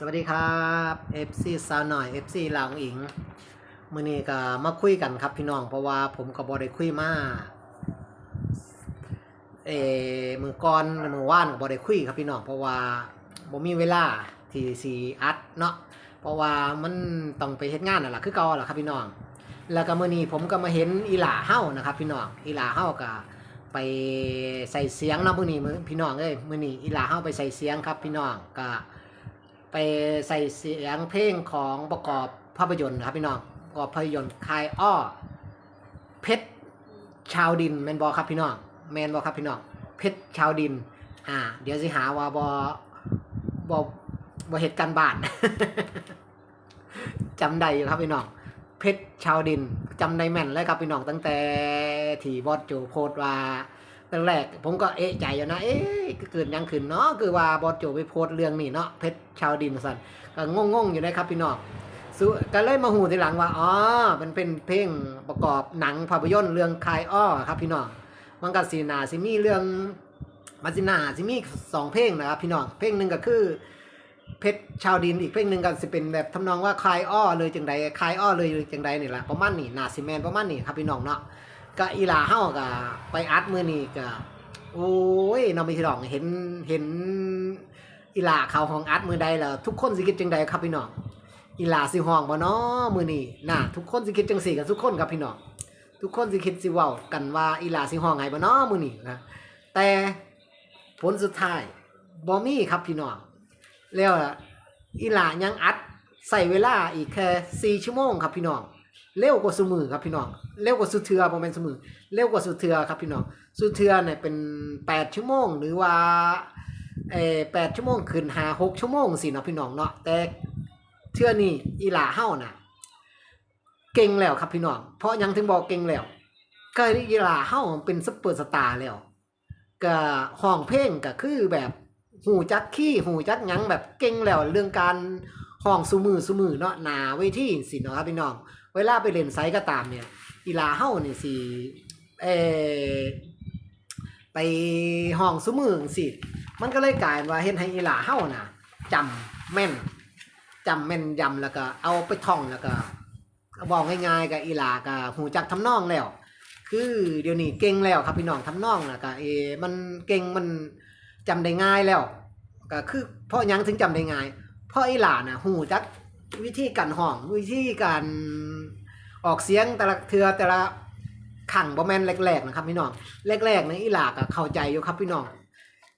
สวัสดีครับ FC สาวหน่อย FC ลาวอิงมื้อนี้ก็มาคุยกันครับพี่น้องเพราะว่าผมก็บ่ได้คุยมาเอมือก่อนมือว่านก็บ่ได้คุยครับพี่น้องเพราะว่าบ่มีเวลาที่สิอัดเนาะเพราะว่ามันต้องไปเฮ็ดงานนั่นล่ะคือเก่าล่ะครับพี่น้อง แล้วก็มื้อนี้ผมก็มาเห็นอีหล่าเฮ้านะครับ พี่น้องอีหล่าเฮ้าก็ไปใส่เสียงเนาะมื้อนี้มื้อพี่น้องเอ้ยมื้อนี้อีหล่าเฮ้าไปใส่เสียงครับพี่น้องก็ ไปใส่เสียงเพลงของประกอบภาพยนตร์นะครับพี่น้องประกอบภาพยนตร์คายอ้อเพชรชาวดินแมนบอครับพี่น้องแมนบอครับพี่น้องเพชรชาวดิน อ่า เดี๋ยวสิหาว่าบอบอบอเหตุการณ์บ้าน จำได้อยู่ครับพี่น้องเพชรชาวดินจำได้แม่นเลยครับพี่น้องตั้งแต่ที่บอสโจโพสต์ว่า ตั้งแรกผมก็เอ๊ะใจอยู่นะเอ๊ะเกิดยังขึ้นเนาะคือว่าบอสโจไปโพสเรื่องนี้เนาะเพชรชาวดินสันก็งงๆอยู่นะครับพี่น้องก็เลยมาหูทีหลังว่าอ๋อมันเป็นเพลงประกอบหนังภาพยนตร์เรื่องคายอ้อครับพี่น้องมันก็สีนาสิมีเรื่องมันสินาสิมีสองเพลงนะครับพี่น้องเพลงหนึ่งก็คือเพชรชาวดินอีกเพลงหนึ่งก็จะเป็นแบบทำนองว่าคลายอ้อเลยจังใดคลายอ้อเลยจังใดนี่แหละประมาณนี้นาซิแมนประมาณนี้ครับพี่น้องเนาะ ก็อีหลาเฮาก็ไปอัดมือนี้ก็โอ้ยน้องพี่น้องเห็นเห็นอีหลาเขาห้องอัดมือใดแล้วทุกคนสิคิดจังใดครับพี่น้องอีหลาสิห้องบ่เนาะมือนี้น่ะทุกคนสิคิดจังสี่กันทุกคนครับพี่น้องทุกคนสิคิดสิเว้ากันว่าอีหลาสิห้องไงบ่เนาะมือนี้นะแต่ผลสุดท้ายบ่มีครับพี่น้องแล้วล่ะอีหลายังอัดใส่เวลาอีกแค่สี่ชั่วโมงครับพี่น้อง เร็วกว่าสุมือครับพี่น้องเร็วกว่าสุเทือประมาณสุมือเร็วกว่าสุเทือครับพี่น้องสุเทือเนี่ยเป็นแปดชั่วโมง หรือว่าเออแปดชั่วโมงขึ้นหาหกชั่วโมงสิเนาะพี่น้องเนาะแต่เทื่อนี้อีหลาเฮาน่ะเก่งแล้วครับพี่น้องเพราะยังถึงบอกเก่งแล้วก็อีหลาเฮ้าเป็นซุปเปอร์สตาร์แล้วก็ห้องเพลงก็คือแบบหูจักขี้หูจักยังแบบเก่งแล้วเรื่องการห้องสุมือสุมือเนาะหนาเวทีสิเนาะครับพี่น้อง เวลาไปเล่นไซก็ตามเนี่ยอีลาเฮ้าเนี่ยสิเอไปห้องสุมือสิมันก็เลยกลายว่าเฮ็ดให้อีลาเฮ้าน่ะจำแม่นจำแม่นยำแล้วก็เอาไปท่องแล้วก็บอกง่ายๆกับอีลาก็หูจักทำนองแล้ว คือเดี๋ยวนี้เก่งแล้วครับพี่น้องทำนองนะก็เอมันเก่งมันจำได้ง่ายแล้วก็คือเพราะยังถึงจำได้ง่าย เพราะอ้หลานะหูจักวิธีการห้องวิธีการ ออกเสียงแต่ละเทือแต่ละขังบ่แมนแรกๆนะครับพี่น้องแรกๆนะอีหลาก็เข้าใจอยู่ครับพี่น้อง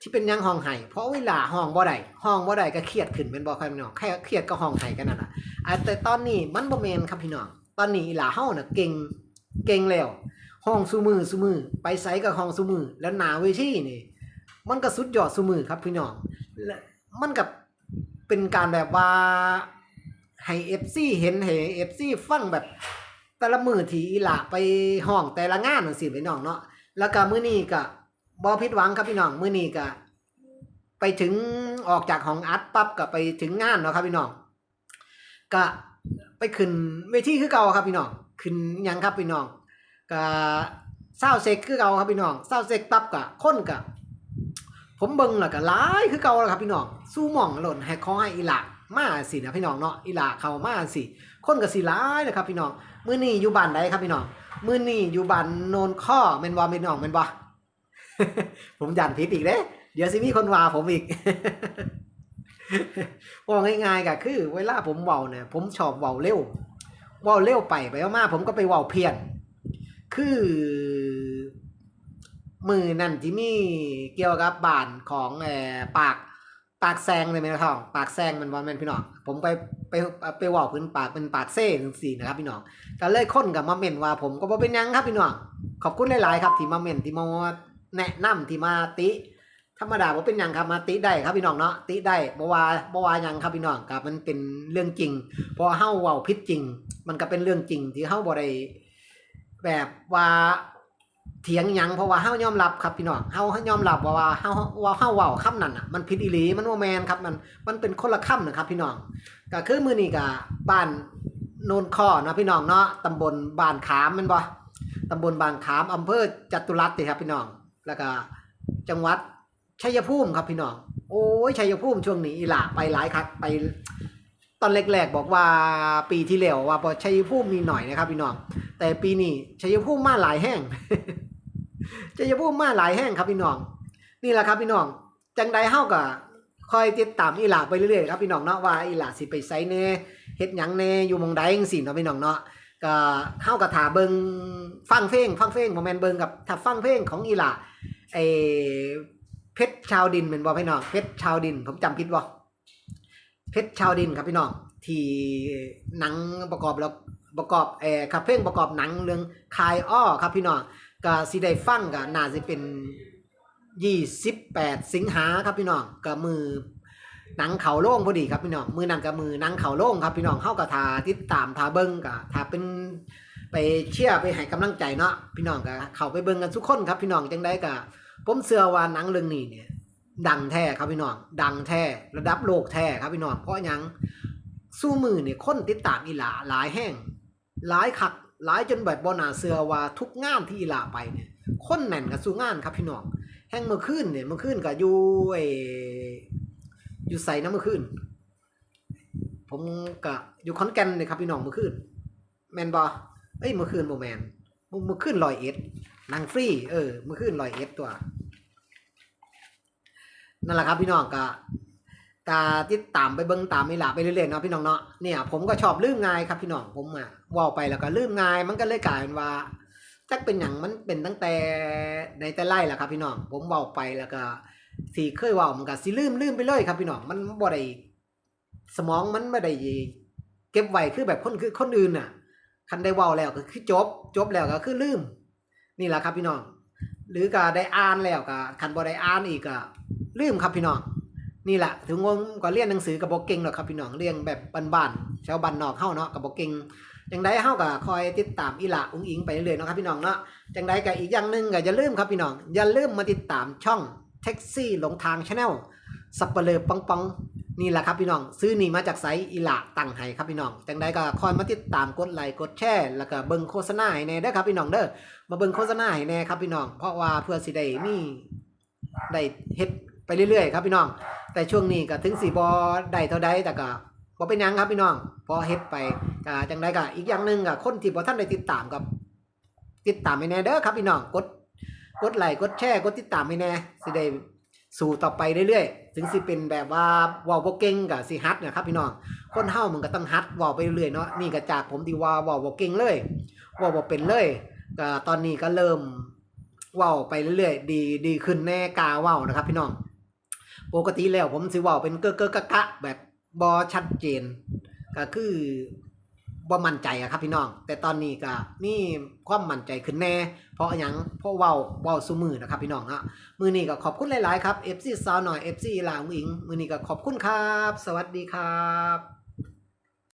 ที่เป็นยังห้องไห้เพราะอีหลาห้องบ่ได้ห้องบ่ได้ก็เครียดขึ้นเป็นบ่ครับพี่น้องแค่เครียดก็ห้องไห้กันนั่นน่ะอะแต่ตอนนี้มันบ่แมนครับพี่น้องตอนนี้อีหลาเฮาน่ะเก่งเก่งแล้วห้องซูมือซูมือไปไซกับห้องซูมือแล้วหนาเวทีนี่ มันก็สุดยอดซูมือครับพี่น้องมันกับเป็นการแบบว่าให้เอฟซีเห็นให้เอฟซีฟังแบบ แต่ละมือที่อีหละไปห้องแต่ละงานจังซี่พี่น้องเนาะแล้วก็มื้อนี้ก็บ่ผิดหวังครับพี่น้องมื้อนี้ก็ไปถึงออกจากห้องอัดปั๊บก็ไปถึงงานเนาะครับพี่น้องก็ไปขึ้นเวทีคือเก่าครับพี่น้องขึ้นยังครับพี่น้องก็เศร้าเซ็กคือเก่าครับพี่น้องเศร้าเซ็กปั๊บกะคนกะผมเบิ่งแล้วก็หลายคือเก่าแล้วครับพี่น้องสู้หม่องหล่นให้ขอให้อีหลามาสินะพี่น้องเนาะอีหลาเข้ามาสิคนก็สิหลายนะครับพี่น้อง มื้อนี้อยู่บ้านใดครับพี่น้องมื้อนี้อยู่บ้านโนนข้อแม่นบ่พี่น้องแม่นบ่ผมยันผิดอีกเด้เดี๋ยวสิมีคนว่าผมอีกว่าง่ายๆก็คือ เวลาผมเว้าเนี่ยผมชอบเว้าเร็วเว้าเร็วไปไปมาๆผมก็ไปเว้าเพี้ยน คือมือนั่นที่มีเกี่ยวกับบ้านของเออปาก ปากแซงเลยไหมนท้องปากแซงมันว่าแม่นพี่น้องผมไปไปไปว่าพื้นปากเป็นปากเซ่จังซี่นะครับพี่น้องก็เลยค้นกับมาเม่นว่าผมก็บ่เป็นยังครับพี่น้องขอบคุณหลายๆครับที่มาเม่นที่มาแนะนำที่มาติ ธรรมดาบ่เป็นยังครับมาติได้ครับพี่น้องเนาะติได้บ่ว่าบ่ว่ายังครับพี่น้องก็มันเป็นเรื่องจริงพอเฮาเว้าผิดจริง มันก็เป็นเรื่องจริงที่เฮาบ่ได้แบบว่า เถียงหยังเพราะว่าเฮายอมรับครับพี่น้องเฮายอมรับว่าว่าเฮาว่าเฮาเว้าคำนั้นน่ะมันผิดอีหลีมันบ่แมนครับมันมันเป็นคนละคำนะครับ พี่น้องก็คือมื้อนี้ก็บ้านโนนข้อนะพี่น้องเนาะตำบลบ้านขามม่นบ่ตำบลบางขามอำเภอจตุรัสนี่ครับพี่น้อง แล้วก็จังหวัดชัยภูมิครับพี่น้อง โอ้ยชัยภูมิช่วงนี้อีหล่ะไปหลายครั้งไป ตอนแรกๆบอกว่าปีที่แล้วว่าพอชัยภูมิมีหน่อยนะครับพี่น้อง แต่ปีนี้ชัยภูมิมาหลายแห้ง ชัยภูมมาหลายแห้งครับพี่น้อง นี่แหละครับพี่น้อง จังใดเฮาก็คอยติดตามอีหลาไปเรื่อยๆครับพี่น้องเนาะว่าอีหลาสิไปไสแหน่เฮ็ดหยังแหน่อยู่หมองใดจังซี่เนาะพี่น้องเนาะก็เฮาก็ท่าเบิงฟังเพลงฟังเพลงบ่แม่นเบิงกับถ้าฟังเพลงของอีหลาไอเพชรชาวดินแม่นบ่พี่น้องเพชรชาวดิน ผมจำผิดบ่เพชรชาวดินครับพี่น้องที่หนังประกอบแล้วประกอบเอ่อครับเพลงประกอบหนังเรื่องคายอ้อครับพี่น้อง ก็สิได้ฟังก็น่าสิเป็น28สิงหาครับพี่น้องกับมือหนังเขาโล่งพอดีครับพี่น้องมือนั่งกับมือหนังเขาโล่งครับพี่น้องเข้ากับทาติดตามทาเบิ้งกับทาเป็นไปเชียร์ไปให้กำลังใจเนาะพี่น้องก็เข้าไปเบิ้งกันทุกคนครับพี่น้องจังได้กับผมเชื่อว่าหนังเรื่องนี้เนี่ยดังแท้ครับพี่น้องดังแท้ระดับโลกแท้ครับพี่น้องเพราะยังสู้มือเนี่ยคนติดตามอีหลาหลายแห้งหลายคัก หลายจนแบบบ่น่าเชื่อว่าทุกงานที่อลาไปเนี่ยคนแน่นกับสู้งานครับพี่น้องแห้งเมื่อคืนเนี่ยเมื่อคืนก็อยู่ไออยู่ใส่น้ำเมื่อคืนผมก็อยู่ขอนแก่นเลยครับพี่น้องเมื่อคืนแมนบอเอ้ยเมื่อคืนโมแมนเมื่อเมื่อคืนลอยเอ็ดนางฟรีเออเมื่อคืนลอยเอ็ดตัวนั่นแหละครับพี่น้องก็ กาติดตามไปเบิ้งตามไม่หลาไปเรื่อยๆเนาะพี่น้องเนาะเนี่ยผมก็ชอบลืมง่ายครับพี่น้องผมอะว่าไปแล้วก็ลืมง่าย มันก็เลยกลายเป็นว่าจักเป็นอย่างมันเป็นตั้งแต่ในแต่ไล่แหละครับพี่น้องผมว้าไปแล้วก็ที่เคยว้ามันก็สิลืมลืมไปเลยครับพี่น้องมันบ่ได้สมองมันไม่ได้เก็บไว้คือแบบคนคือคนอื่นน่ะคันได้ว้าแล้วก็คือจบ จบแล้วก็คือลืม นี่แหละครับพี่น้องหรือก็ได้อ่านแล้วก็คันบ่ได้อ่านอีกก็ลืมครับพี่น้อง นี่แหละถึงงงก็เรียนหนังสือกับบ่เก่งหรอกครับพี่น้องเรียนแบบบ้านๆชาวบ้านนอกเฮาเนาะกับบ่เก่งจังไดเฮาก็คอยติดตามอีหละอุ้งอิงไปเรื่อยๆเนาะครับพี่น้องเนาะจังไดก็อีกอย่างหนึ่งก็อย่าลืมครับพี่น้องอย่าลืมมาติดตามช่องแท็กซี่หลงทางชาแนลสับเปลือปังปังนี่แหละครับพี่น้อง ซื้อนี่มาจากไซอีหละตั้งให้ครับพี่น้องจังไดก็คอยมาติดตามกดไลค์กดแชร์แล้วก็เบิ่งโฆษณาให้แน่เด้อครับพี่น้องเด้อมาเบิ่งโฆษณาให้แน่ครับพี่น้อง เพราะว่าเพื่อสิได้มีได้เฮ็ดไปเรื่อยๆ ครับพี่น้อง แต่ช่วงนี้ก็ถึงสิบ่ได้เท่าใดแต่ก็บ่เป็นยังครับพี่น้องพอเฮ็ดไปก็จังไดก็อีกอย่างหนึ่งก็คนที่บ่ทันได้ติดตามกับติดตามให้แน่เด้อครับพี่น้องกดกดไลค์กดแชร์กดติดตามให้แน่สิได้สู่ต่อไปเรื่อยๆ ถึงสิเป็นแบบว่าเว้าบ่เก่งก็สิฮัดนะครับพี่น้องคนเฮามันก็ต้องฮัดเว้าไปเรื่อยเนาะนี่ก็จากผมที่ว่าเว้าบ่เก่งเลยเว้าบ่เป็นเลยก็ตอนนี้ก็เริ่มว้าไปเรื่อยๆ ดีดีขึ้นแน่กาว้านะครับพี่น้อง ปกติแล้วผมสิว่าเป็นเกอเกอกะกะ แบบบอชัดเจน ก็คือบ่มั่นใจอะครับพี่น้อง แต่ตอนนี้ก็มีความมั่นใจขึ้นแน่ เพราะอย่างเพราะเว้าเว้าซุมือนะครับพี่น้องเนาะมือนี้ก็ขอบคุณหลาย ๆ ครับ FC สาวหน่อย FC ลาวอิงมือนี้ก็ขอบคุณครับ สวัสดีครับ